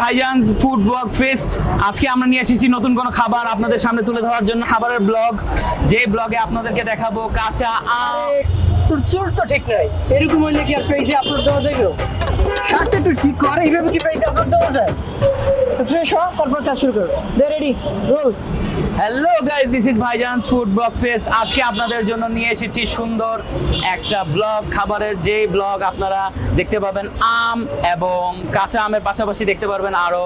ভাইজানস food blog fest আজকে আমরা নিয়ে এসেছি নতুন কোনো খাবার আপনাদের সামনে তুলে ধরার জন্য খাবারের ব্লগ। যে ব্লগে আপনাদেরকে দেখাবো কাঁচা আম। তো ঠিক নাই। এরকম হইলে কি আর পেজে আপলোড দেওয়া যাবে ঠিক কর, এইভাবে কি পেজে আপলোড দেওয়া যায়? ফ্রেশ হ তারপর কাজ শুরু কর। They ready roll hello guys this is ভাইজানস food blog fest আজকে আপনাদের জন্য নিয়ে এসেছি সুন্দর একটা ব্লগ খাবারের যে ব্লগ আপনারা দেখতে পাবেন আম এবং কাঁচা আমের পাশাপাশি দেখতে পারবেন আরও।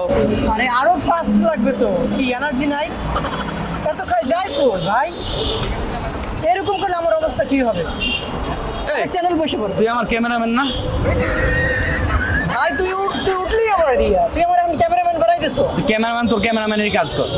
আরে আরও ফাস্ট লাগবে তো কি এনার্জি নাই? এত খাই যায় তো ভাই। এরকম করলে আমার অবস্থা কি হবে? চ্যানেল বসে পড়বে তুই আমার ক্যামেরাম্যান না? ভাই তুই তুই উঠলি আমার দিয়া তুই আমার এখন ক্যামেরাম্যান তোর ক্যামেরাম্যানের কাজ কর।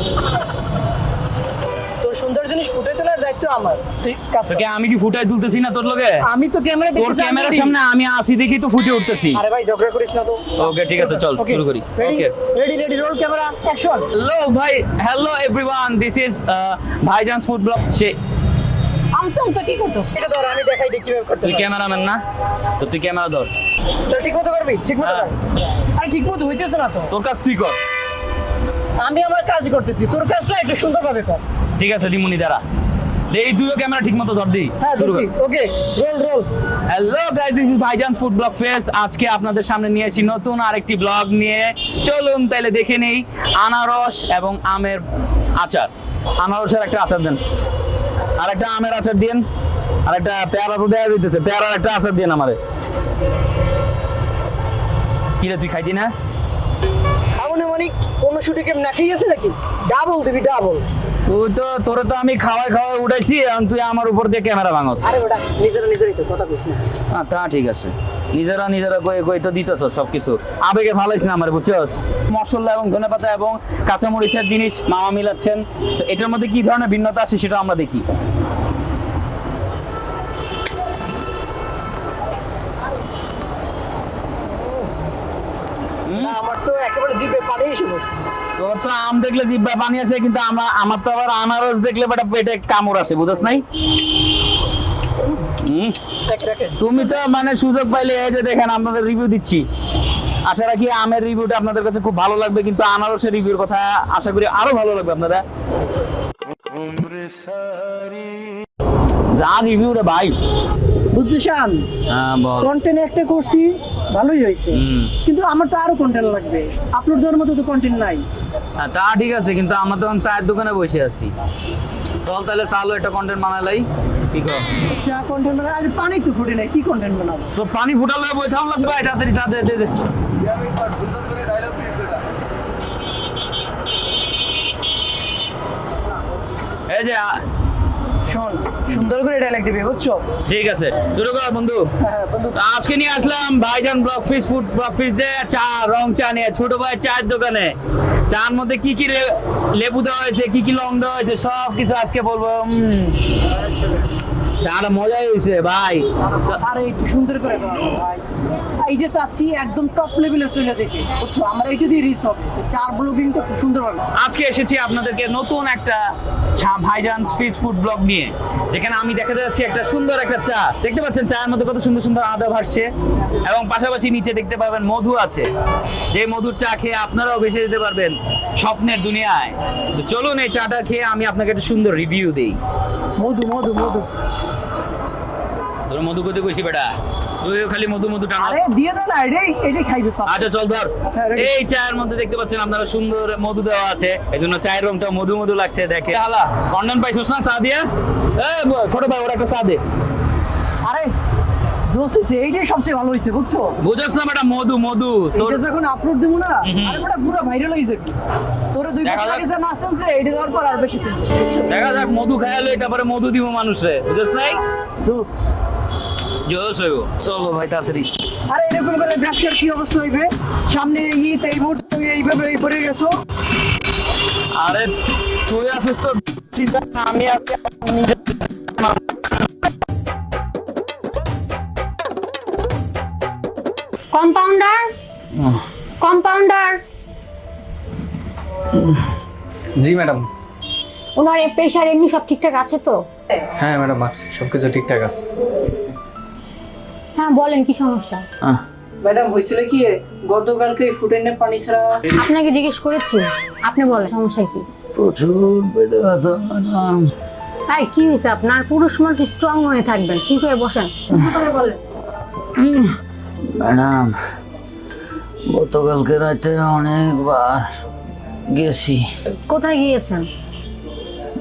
তোর সুন্দর জিনিস ফুটে তোলার দায়িত্ব আমার। তুই কাজ তোকে আমি কি ফুটাই তুলতেছি না তোর লগে? আমি তো ক্যামেরা তোর ক্যামেরার সামনে আমি আসি দেখি তো ফুটে উঠতেছি। আরে ভাই ঝগড়া করিস না তো। Okay, ঠিক আছে, চল, শুরু করি। Ready ready ready roll camera action hello ভাই হ্যালো এভরিওয়ান দিস ইজ ভাইজানস ফুড ব্লগ সে আমতা আমতা কি করতেছ? এটা ধর আমি দেখাই দিই কীভাবে করতে তুই ক্যামেরাম্যান না? তো তুই ক্যামেরা ধর। তো ঠিক মতো করবি? ঠিক মতো হ্যাঁ। আরে ঠিক মতো হইতেছে না তো। তোর কাজ তুই কর। আমি আমার কাজ করতেছি। তোর কাজটা একটু সুন্দরভাবে কর। ঠিক আছে দিমুনি দাঁড়া। এই দুইও ক্যামেরা ঠিক মতো ধর হ্যাঁ okay roll roll hello guys this is ভাইজান ফুড ব্লগ ফেস্ট আজকে আপনাদের সামনে নতুন আরেকটি ব্লগ নিয়ে। চলুন তাহলে দেখে নেই। আনারস এবং আমের আচার। আনারসের একটা আচার দেন। আর একটা আমের আচার দিন আর একটা পেয়ারা তো দেওয়া দিতেছে পেয়ারার একটা আচার দিন আমারে। কি রে তুই খাইতি না? কোনো শুটে কেম না নাকি? ডাবল দিবি ডাবল তুই তো তোরে তো আমি খাওয়াই খাওয়াই উঠাইছি এখন তুই আমার উপর দিয়ে ক্যামেরা ভাঙস। আরে ওটা নিজেরা নিজেরই তো কথা না। হ্যাঁ তা ঠিক আছে। নিজেরা নিজেরা কই কই তো দিতেছ সবকিছু। আবেগে ভালাইছ না আমার বুঝছস? মশলা এবং ধনেপাতা এবং কাঁচামরিচের জিনিস মামা মিলাচ্ছেন। তো এটার মধ্যে কি ধরনের ভিন্নতা আছে সেটা আমরা দেখি। একেবারে জিভে পানি এসে পড়ছে। তোর তো আম দেখলে পানি কিন্তু আমরা আমার তো আবার আনারস দেখলে বেটা পেটে কামড় বুঝছ নাই? তুমি তো মানে সুযোগ পাইলে এই যে দেখেন আপনাদের রিভিউ দিচ্ছি। আশা রাখি আমের রিভিউটা আপনাদের কাছে খুব ভালো লাগবে কিন্তু আনারসের রিভিউর কথা আশা করি আরও ভালো লাগবে আপনারা যা রিভিউ রে ভাই। বুঝছ শান? হ্যাঁ কন্টেন্ট একটা করছি ভালোই হয়েছে। কিন্তু আমার তো আরও কন্টেন্ট লাগবে। আপলোড দেওয়ার মতো তো কন্টেন্ট নাই। হ্যাঁ, তা ঠিক আছে কিন্তু আমরা তখন চায়ের দোকানে বসে আছি। চল তাহলে চালু একটা কন্টেন্ট বানালাই। কি কর? যা কন্টেন্ট বানাবো আরে পানি তো ফুটে নাই কি কন্টেন্ট বানাবো? তো পানি ফুটালে বই থাম লাগবে ভাই তাড়াতাড়ি চা দে দে দে। এই যে শোন সুন্দর করে ডায়লগ দিবি বুঝছ? ঠিক আছে। শুরু কর বন্ধু। হ্যাঁ আজকে নিয়ে আসলাম ভাইজান blog fish food blog fish যে চা রং চা নিয়ে ছোট ভাই চায়ের দোকানে। চার মধ্যে কি কি লেবু দেওয়া হয়েছে কি কি লং দেওয়া হয়েছে সব কিছু আজকে বলব। চাটা মজাই হয়েছে ভাই। আরে একটু সুন্দর করে ভাই। এই যে চাচ্ছি একদম টপ লেভেলে চলে যেতে। বুঝছ? আমার এইটা দিয়ে রিচ হবে। চার ব্লগিংটা খুব সুন্দর বানাবো আজকে এসেছি আপনাদেরকে নতুন একটা ভাইজান ফিশ ফুড ব্লগ নিয়ে। যেখানে আমি দেখাতে যাচ্ছি একটা সুন্দর একটা চা। দেখতে পাচ্ছেন চায়ের মধ্যে কত সুন্দর সুন্দর আদা ভাসছে এবং পাশাপাশি নিচে দেখতে পাবেন মধু আছে। যে মধুর চা খেয়ে আপনারাও বেঁচে যেতে পারবেন স্বপ্নের দুনিয়ায়। চলুন এই চাটা খেয়ে আমি আপনাকে একটা সুন্দর রিভিউ দিই। মধু মধু মধু। তোর মধু করতে কইছি বেটা। খালি মধু মধু টানা। আরে দিয়ে দাও না এটাই এটাই খাইবে আচ্ছা চল ধর। এই চায়ের মধ্যে দেখতে পাচ্ছেন আপনারা সুন্দর মধু দেওয়া আছে। এই চায়ের রংটা মধু মধু লাগছে দেখে। হালা। কন্ডন পাইছিস না চা দিয়ে? এ ছোট ভাই ওরা একটা চা দে। আরে জোস হয়েছে এইটাই সবচেয়ে ভালো হয়েছে বুঝছ? বুঝছ না বেটা মধু মধু তোর এটা যখন আপলোড দেবো না। আরে পুরো ভাইরাল হয়ে যাবে তোরে দুই দেখা বছর যাক। আগে যা নাচছেন যে এইটা দেওয়ার পর আর বেশি দেখা যাক মধু খায়ালো তারপরে মধু দিব মানুষে বুঝছ নাই? জোস। জোস হইব চলো ভাই তাড়াতাড়ি আরে এরকম করে ব্যবসার কি অবস্থা হইবে? সামনে ঈদ এই মুহূর্তে তুমি এইভাবে পড়ে গেছো? আরে তুই আসিস তো চিন্তা আমি আজকে নিজে কম্পাউন্ডার কম্পাউন্ডার জি ম্যাডাম। ওনার প্রেশার এমনি সব ঠিকঠাক আছে তো? হ্যাঁ ম্যাডাম আছে সব কিছু ঠিকঠাক আছে। হ্যাঁ বলেন কি সমস্যা? ম্যাডাম হয়েছিল কি গতকালকে ফুটেনে পানি ছাড়া আপনাকে জিজ্ঞেস করেছি। আপনি বলেন সমস্যা কি? প্রচুর পেটে ব্যথা ম্যাডাম। তাই কি হয়েছে? আপনার পুরুষ মানুষ স্ট্রং হয়ে থাকবেন। ঠিক হয়ে বসেন। বলেন ম্যাডাম গতকালকে রাতে অনেকবার গেছি। কোথায় গিয়েছেন?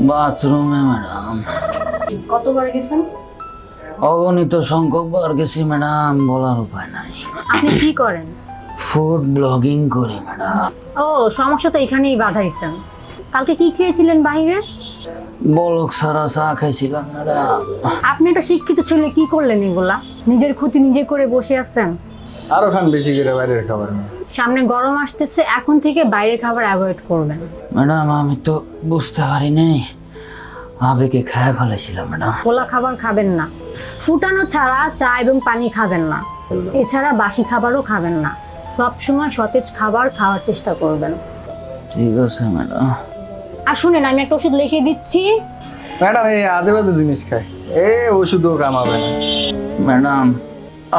বাথরুমে ম্যাডাম। কতবার গেছেন? অগণিত সংখ্যক বার গেছি ম্যাডাম বলার উপায় নাই। আপনি কি করেন? ফুড ব্লগিং করি ম্যাডাম। ও সমস্যা তো এখানেই বাধাইছেন। কালকে কি খেয়েছিলেন বাইরে বলক সারা চা খাইছিলাম ম্যাডাম। আপনি একটা শিক্ষিত ছেলে কি করলেন এগুলা? নিজের ক্ষতি নিজে করে বসে আছেন। আরও খান বেশি করে বাইরের খাবার সামনে গরম আসতেছে এখন থেকে বাইরের খাবার অ্যাভয়েড করবেন। ম্যাডাম আমি তো বুঝতে পারি নাই আবেগে খায় ফেলেছিলাম ম্যাডাম খোলা খাবার খাবেন না। ফুটানো ছাড়া চা এবং পানি খাবেন না। এছাড়া বাসি খাবারও খাবেন না। সবসময় সতেজ খাবার খাওয়ার চেষ্টা করবেন। ঠিক আছে ম্যাডাম। আর শুনেন আমি একটা ওষুধ লিখে দিচ্ছি। ম্যাডাম এই আজে বাজে জিনিস খায় এ ওষুধও কামাবে না। ম্যাডাম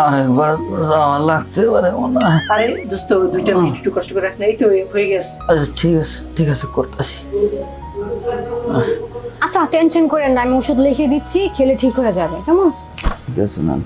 আরেকবার যাওয়া লাগতে পারে মনে হয়। আরে দোস্ত দুইটা মিনিট একটু কষ্ট করে রাখ না এই তো হয়ে গেছে। আচ্ছা ঠিক আছে ঠিক আছে করতেছি। আচ্ছা টেনশন করেন না, আমি ওষুধ লিখে দিচ্ছি, খেলে ঠিক হয়ে যাবে, কেমন? ঠিক আছে, ম্যাম।